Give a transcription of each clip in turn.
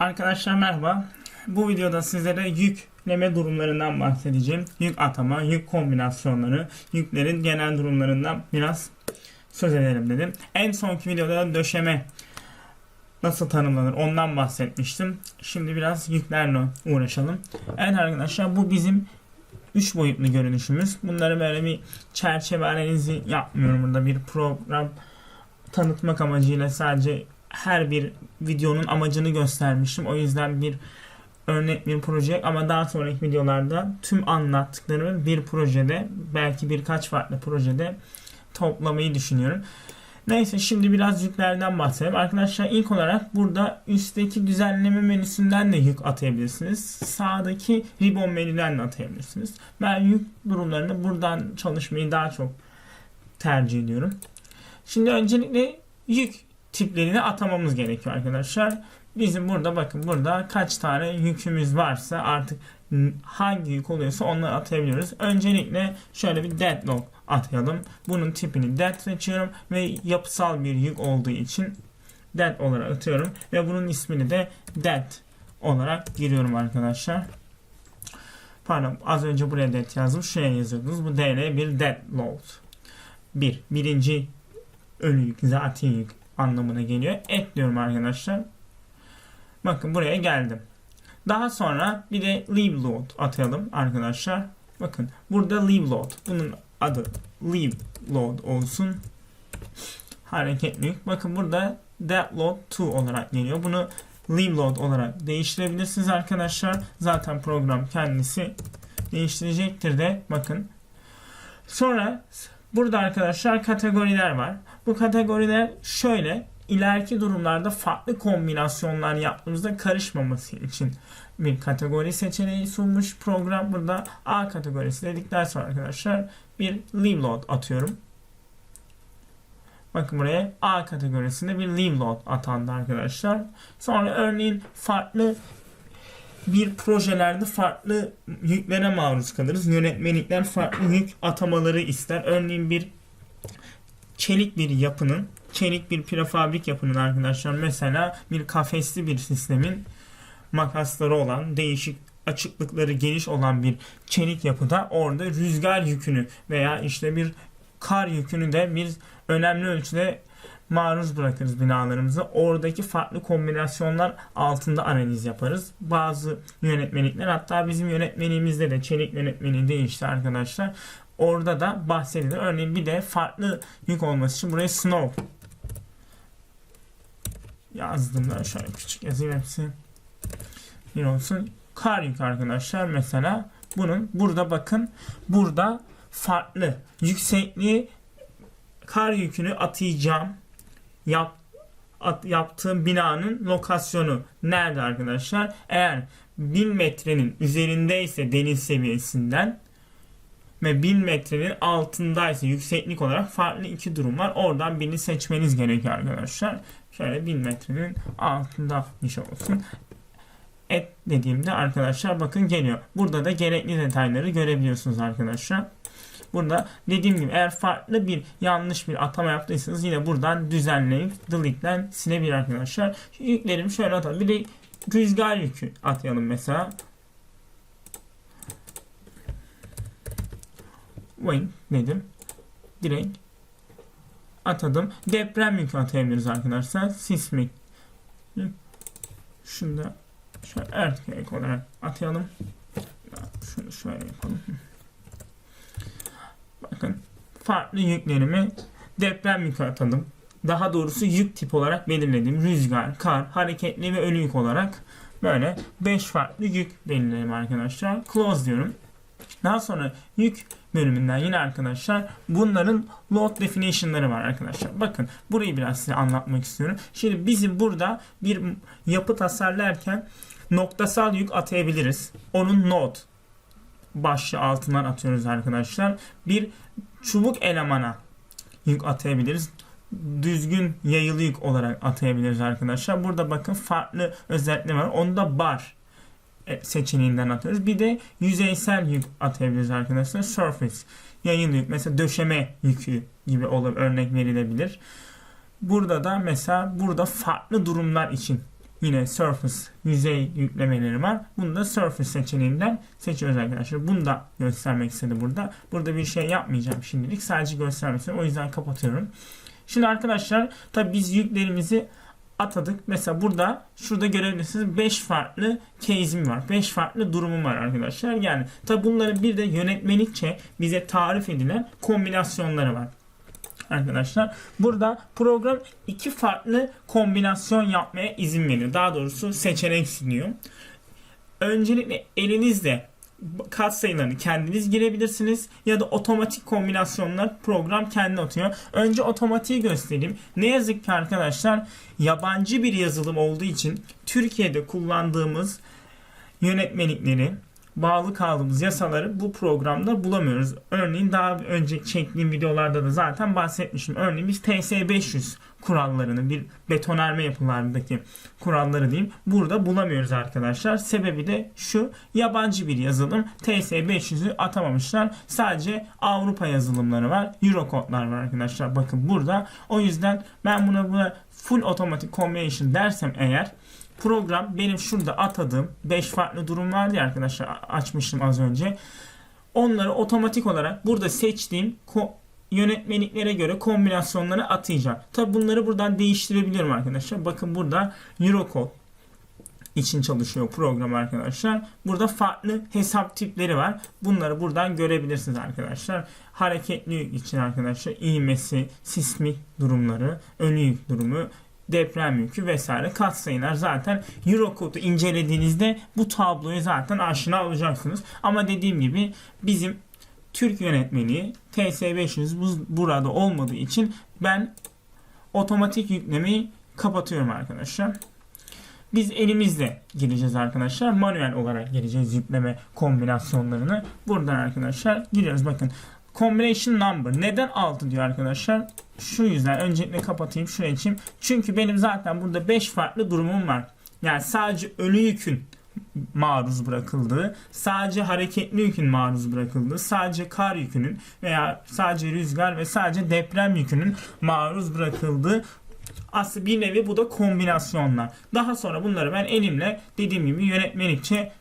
Arkadaşlar merhaba. Bu videoda sizlere yükleme durumlarından bahsedeceğim. Yük atama, yük kombinasyonları, yüklerin genel durumlarından biraz söz edelim dedim. En sonki videoda döşeme nasıl tanımlanır ondan bahsetmiştim. Şimdi biraz yüklerle uğraşalım. Evet arkadaşlar bu bizim 3 boyutlu görünüşümüz. Bunları böyle bir çerçeve analizi yapmıyorum burada bir program tanıtmak amacıyla sadece her bir videonun amacını göstermiştim. O yüzden bir örnek bir proje ama daha sonraki videolarda tüm anlattıklarımı bir projede belki birkaç farklı projede toplamayı düşünüyorum. Neyse şimdi biraz yüklerden bahsedelim. Arkadaşlar ilk olarak burada üstteki düzenleme menüsünden de yük atayabilirsiniz. Sağdaki ribbon menüden de atayabilirsiniz. Ben yük durumlarını buradan çalışmayı daha çok tercih ediyorum. Şimdi öncelikle yük tiplerini atamamız gerekiyor arkadaşlar. Bizim burada bakın burada kaç tane yükümüz varsa artık hangi yük oluyorsa onları atayabiliyoruz. Öncelikle şöyle bir deadlock atayalım. Bunun tipini dead seçiyorum ve yapısal bir yük olduğu için dead olarak atıyorum ve bunun ismini de dead olarak giriyorum arkadaşlar. Pardon az önce buraya dead yazdım. Şuraya yazıyordunuz. Bu DL bir dead load. Bir. Birinci ölü yük, zati yük anlamına geliyor. Ekliyorum arkadaşlar. Bakın buraya geldim. Daha sonra bir de leave load atayalım arkadaşlar. Bakın burada leave load. Bunun adı leave load olsun. Hareketli yük. Bakın burada that load to olarak geliyor. Bunu leave load olarak değiştirebilirsiniz arkadaşlar. Zaten program kendisi değiştirecektir de bakın. Sonra burada arkadaşlar kategoriler var. Bu kategoriler şöyle ileriki durumlarda farklı kombinasyonlar yaptığımızda karışmaması için bir kategori seçeneği sunmuş program. Burada A kategorisi dedikten sonra arkadaşlar bir leave load atıyorum. Bakın buraya A kategorisinde bir leave load atandı arkadaşlar. Sonra örneğin farklı bir projelerde farklı yüklere maruz kalırız. Yönetmelikler farklı yük atamaları ister. Örneğin bir çelik bir yapının, çelik bir prefabrik yapının arkadaşlar mesela bir kafesli bir sistemin makasları olan, değişik açıklıkları geniş olan bir çelik yapıda orada rüzgar yükünü veya işte bir kar yükünü de bir önemli ölçüde maruz bırakırız binalarımızı. Oradaki farklı kombinasyonlar altında analiz yaparız. Bazı yönetmelikler hatta bizim yönetmeliğimizde de çelik yönetmeliği değişti arkadaşlar. Orada da bahsedilir. Örneğin bir de farklı yük olması için buraya snow yazdım da şöyle küçük yazayım hepsi bir olsun. Kar yük arkadaşlar mesela bunun burada bakın burada farklı yüksekliği kar yükünü atayacağım yap, at, yaptığım binanın lokasyonu nerede arkadaşlar? Eğer 1000 metrenin üzerindeyse deniz seviyesinden ve 1000 metrenin altındaysa yükseklik olarak farklı iki durum var. Oradan birini seçmeniz gerekiyor arkadaşlar. Şöyle 1000 metrenin altında bir şey olsun. Et dediğimde arkadaşlar bakın geliyor. Burada da gerekli detayları görebiliyorsunuz arkadaşlar. Burada dediğim gibi eğer farklı bir yanlış bir atama yaptıysanız yine buradan düzenleyip delete'den silebilir arkadaşlar. Şu yüklerimi şöyle atalım. Bir de rüzgar yükü atayalım mesela. Wing dedim. Direkt atadım. Deprem yükü atayabiliriz arkadaşlar. Sismik. Şunu da şöyle earthquake olarak atayalım. Şunu şöyle yapalım. Bakın farklı yüklerimi deprem yükü atadım. Daha doğrusu yük tip olarak belirledim. Rüzgar, kar, hareketli ve ölü yük olarak böyle 5 farklı yük belirledim arkadaşlar. Close diyorum. Daha sonra yük bölümünden yine arkadaşlar bunların load definition'ları var arkadaşlar. Bakın burayı biraz size anlatmak istiyorum. Şimdi bizim burada bir yapı tasarlarken noktasal yük atayabiliriz. Onun node başlığı altından atıyoruz arkadaşlar. Bir çubuk elemana yük atayabiliriz. Düzgün yayılı yük olarak atayabiliriz arkadaşlar. Burada bakın farklı özellikler var. Onda bar seçeneğinden atıyoruz. Bir de yüzeysel yük atayabiliriz arkadaşlar. Surface yayılı yük mesela döşeme yükü gibi olur örnek verilebilir. Burada da mesela burada farklı durumlar için yine surface yüzey yüklemeleri var. Bunu da surface seçeneğinden seçiyoruz arkadaşlar. Bunu da göstermek istedi burada. Burada bir şey yapmayacağım şimdilik. Sadece göstermek istedim. O yüzden kapatıyorum. Şimdi arkadaşlar tabi biz yüklerimizi atadık. Mesela burada şurada görebilirsiniz 5 farklı case'im var. 5 farklı durumum var arkadaşlar. Yani tabi bunların bir de yönetmelikçe bize tarif edilen kombinasyonları var arkadaşlar. Burada program iki farklı kombinasyon yapmaya izin veriyor. Daha doğrusu seçenek sunuyor. Öncelikle elinizde katsayılarını kendiniz girebilirsiniz ya da otomatik kombinasyonlar program kendi atıyor. Önce otomatiği göstereyim. Ne yazık ki arkadaşlar yabancı bir yazılım olduğu için Türkiye'de kullandığımız yönetmelikleri bağlı kaldığımız yasaları bu programda bulamıyoruz. Örneğin daha önce çektiğim videolarda da zaten bahsetmiştim. Örneğin biz TS500 kurallarını bir betonarme yapılarındaki kuralları diyeyim burada bulamıyoruz arkadaşlar. Sebebi de şu yabancı bir yazılım TS500'ü atamamışlar. Sadece Avrupa yazılımları var. Eurocode'lar var arkadaşlar. Bakın burada. O yüzden ben buna buna full automatic combination dersem eğer program benim şurada atadığım 5 farklı durum vardı ya arkadaşlar açmıştım az önce. Onları otomatik olarak burada seçtiğim yönetmeliklere göre kombinasyonları atayacağım. Tabi bunları buradan değiştirebiliyorum arkadaşlar. Bakın burada Eurocode için çalışıyor program arkadaşlar. Burada farklı hesap tipleri var. Bunları buradan görebilirsiniz arkadaşlar. Hareketli yük için arkadaşlar iğmesi, sismik durumları, ölü yük durumu, deprem yükü vesaire katsayılar zaten Eurocode'u incelediğinizde bu tabloyu zaten aşina olacaksınız. Ama dediğim gibi bizim Türk yönetmeliği TS500 bu- burada olmadığı için ben otomatik yüklemeyi kapatıyorum arkadaşlar. Biz elimizle gireceğiz arkadaşlar. Manuel olarak gireceğiz yükleme kombinasyonlarını. Buradan arkadaşlar giriyoruz. Bakın combination number. Neden 6 diyor arkadaşlar? Şu yüzden öncelikle kapatayım şuraya için. Çünkü benim zaten burada 5 farklı durumum var. Yani sadece ölü yükün maruz bırakıldığı, sadece hareketli yükün maruz bırakıldığı, sadece kar yükünün veya sadece rüzgar ve sadece deprem yükünün maruz bırakıldığı aslında bir nevi bu da kombinasyonlar. Daha sonra bunları ben elimle dediğim gibi yönetmelikçe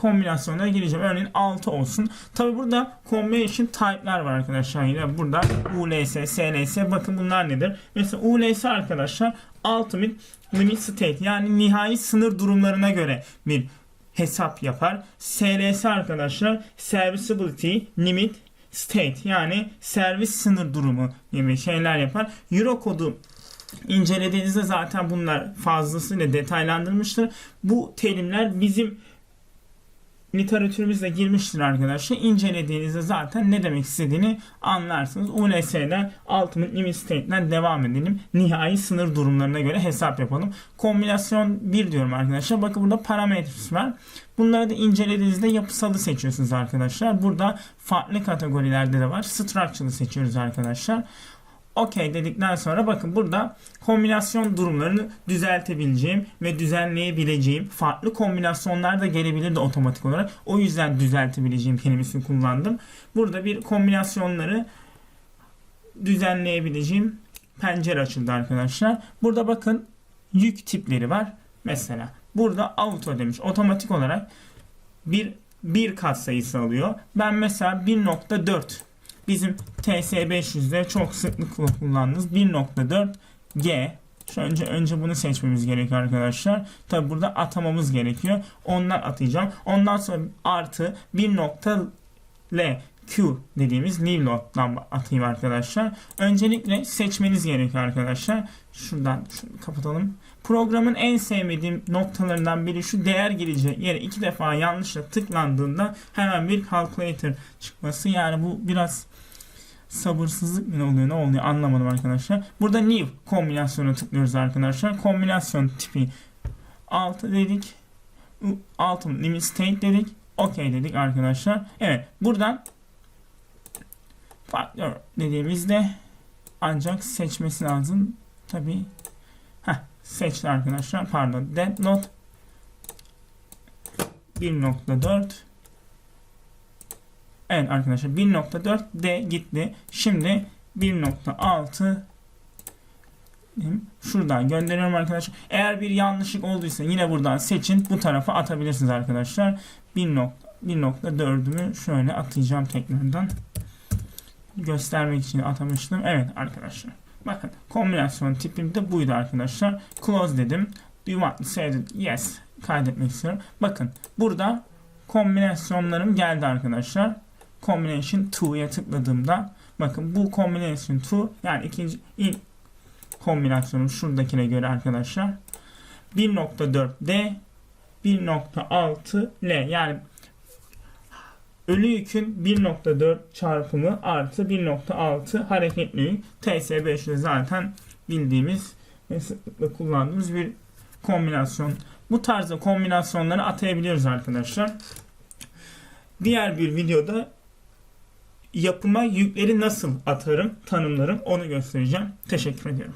kombinasyonlara gireceğim. Örneğin 6 olsun. Tabi burada combination type'lar var arkadaşlar. Yine burada ULS, SLS bakın bunlar nedir? Mesela ULS arkadaşlar Ultimate Limit State yani nihai sınır durumlarına göre bir hesap yapar. SLS arkadaşlar Serviceability Limit State yani servis sınır durumu gibi şeyler yapar. Eurocode'u incelediğinizde zaten bunlar fazlasıyla detaylandırmıştır. Bu terimler bizim literatürümüzde girmiştir arkadaşlar. İncelediğinizde zaten ne demek istediğini anlarsınız. ULS'den Ultimate Limit State'den devam edelim. Nihai sınır durumlarına göre hesap yapalım. Kombinasyon 1 diyorum arkadaşlar. Bakın burada parametres var. Bunları da incelediğinizde yapısalı seçiyorsunuz arkadaşlar. Burada farklı kategorilerde de var. Structure'ı seçiyoruz arkadaşlar. OK dedikten sonra bakın burada kombinasyon durumlarını düzeltebileceğim ve düzenleyebileceğim farklı kombinasyonlar da gelebilir de otomatik olarak. O yüzden düzeltebileceğim kelimesini kullandım. Burada bir kombinasyonları düzenleyebileceğim pencere açıldı arkadaşlar. Burada bakın yük tipleri var. Mesela burada auto demiş. Otomatik olarak bir bir kat sayısı alıyor. Ben mesela 1.4 bizim TS500'de çok sıklıkla kullandığımız 1.4 G önce önce bunu seçmemiz gerekiyor arkadaşlar. Tabi burada atamamız gerekiyor. Ondan atayacağım. Ondan sonra artı 1.L Q dediğimiz leave load'dan atayım arkadaşlar. Öncelikle seçmeniz gerekiyor arkadaşlar. Şuradan şunu kapatalım. Programın en sevmediğim noktalarından biri şu değer girecek yere iki defa yanlışla tıklandığında hemen bir calculator çıkması. Yani bu biraz sabırsızlık mı oluyor ne oluyor anlamadım arkadaşlar. Burada new kombinasyona tıklıyoruz arkadaşlar. Kombinasyon tipi 6 dedik. Ultimate limit state dedik. OK dedik arkadaşlar. Evet buradan faktör dediğimizde ancak seçmesi lazım. Tabi seçti arkadaşlar. Pardon. Dead note 1.4 Evet arkadaşlar 1.4 D gitti. Şimdi 1.6 Şuradan gönderiyorum arkadaşlar. Eğer bir yanlışlık olduysa yine buradan seçin. Bu tarafa atabilirsiniz arkadaşlar. 1.4'ümü şöyle atacağım tekrardan. Göstermek için atamıştım. Evet arkadaşlar. Bakın kombinasyon tipim de buydu arkadaşlar. Close dedim. Do you want to save it? Yes. Kaydetmek istiyorum. Bakın burada kombinasyonlarım geldi arkadaşlar. Combination 2'ya tıkladığımda bakın bu combination 2 yani ikinci ilk kombinasyonum şuradakine göre arkadaşlar 1.4D 1.6 L yani ölü yükün 1.4 çarpımı artı 1.6 hareketli yük TS5'te zaten bildiğimiz ve sıklıkla kullandığımız bir kombinasyon. Bu tarzda kombinasyonları atayabiliyoruz arkadaşlar. Diğer bir videoda yapıma yükleri nasıl atarım, tanımlarım onu göstereceğim. Teşekkür ediyorum.